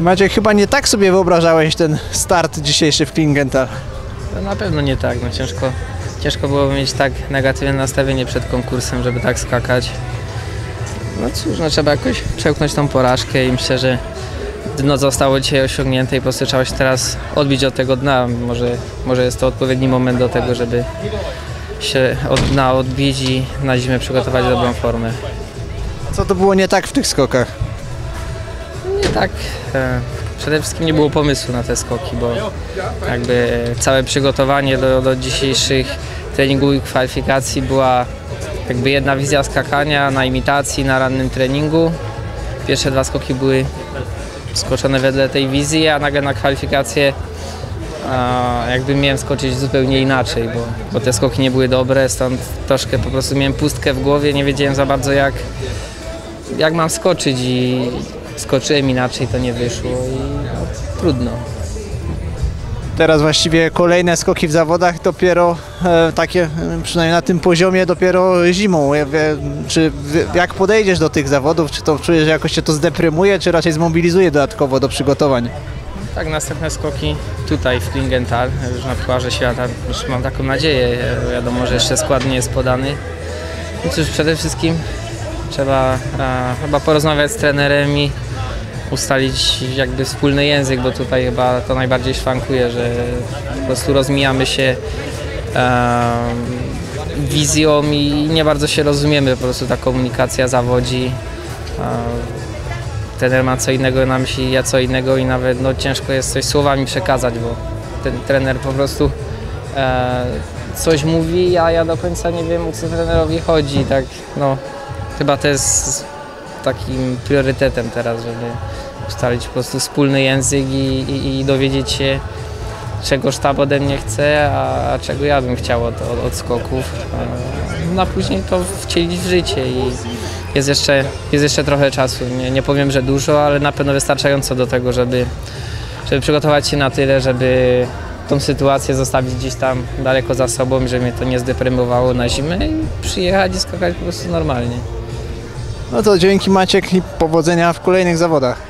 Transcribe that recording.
Maciek, chyba nie tak sobie wyobrażałeś ten start dzisiejszy w Klingenthal. To na pewno nie tak, no ciężko, ciężko było mieć tak negatywne nastawienie przed konkursem, żeby tak skakać. No cóż, no trzeba jakoś przełknąć tą porażkę i myślę, że dno zostało dzisiaj osiągnięte i po prostu trzeba się teraz odbić od tego dna. Może, może jest to odpowiedni moment do tego, żeby się od dna odbić i na zimę przygotować dobrą formę. Co to było nie tak w tych skokach? Tak. E, przede wszystkim nie było pomysłu na te skoki, bo jakby całe przygotowanie do, do dzisiejszych treningów i kwalifikacji była jakby jedna wizja skakania na imitacji, na rannym treningu. Pierwsze dwa skoki były skoczone wedle tej wizji, a nagle na kwalifikacje jakby miałem skoczyć zupełnie inaczej, bo, bo te skoki nie były dobre, stąd troszkę po prostu miałem pustkę w głowie, nie wiedziałem za bardzo jak, jak mam skoczyć i skoczyłem inaczej, to nie wyszło i no, trudno. Teraz właściwie kolejne skoki w zawodach dopiero e, takie, przynajmniej na tym poziomie dopiero zimą. Ja wie- Czy jak podejdziesz do tych zawodów, czy to czujesz, że jakoś cię to zdeprymuje, czy raczej zmobilizuje dodatkowo do przygotowań? Tak, następne skoki tutaj w Klingenthal, już na Pucharze Świata, już mam taką nadzieję, wiadomo, że jeszcze skład nie jest podany. No cóż, przede wszystkim trzeba e, chyba porozmawiać z trenerem i ustalić jakby wspólny język, bo tutaj chyba to najbardziej szwankuje, że po prostu rozmijamy się e, wizją i nie bardzo się rozumiemy, po prostu ta komunikacja zawodzi. E, trener ma co innego na myśli, ja co innego i nawet no, ciężko jest coś słowami przekazać, bo ten trener po prostu e, coś mówi, a ja do końca nie wiem o co trenerowi chodzi. Tak, no, chyba to jest takim priorytetem teraz, żeby ustalić po prostu wspólny język i, i, i dowiedzieć się, czego sztab ode mnie chce, a, a czego ja bym chciał od, od, od skoków. E, No a później to wcielić w życie i jest jeszcze, jest jeszcze trochę czasu. Nie, nie powiem, że dużo, ale na pewno wystarczająco do tego, żeby, żeby przygotować się na tyle, żeby tą sytuację zostawić gdzieś tam daleko za sobą, żeby mnie to nie zdeprymowało na zimę i przyjechać i skakać po prostu normalnie. No to dzięki Maciek i powodzenia w kolejnych zawodach.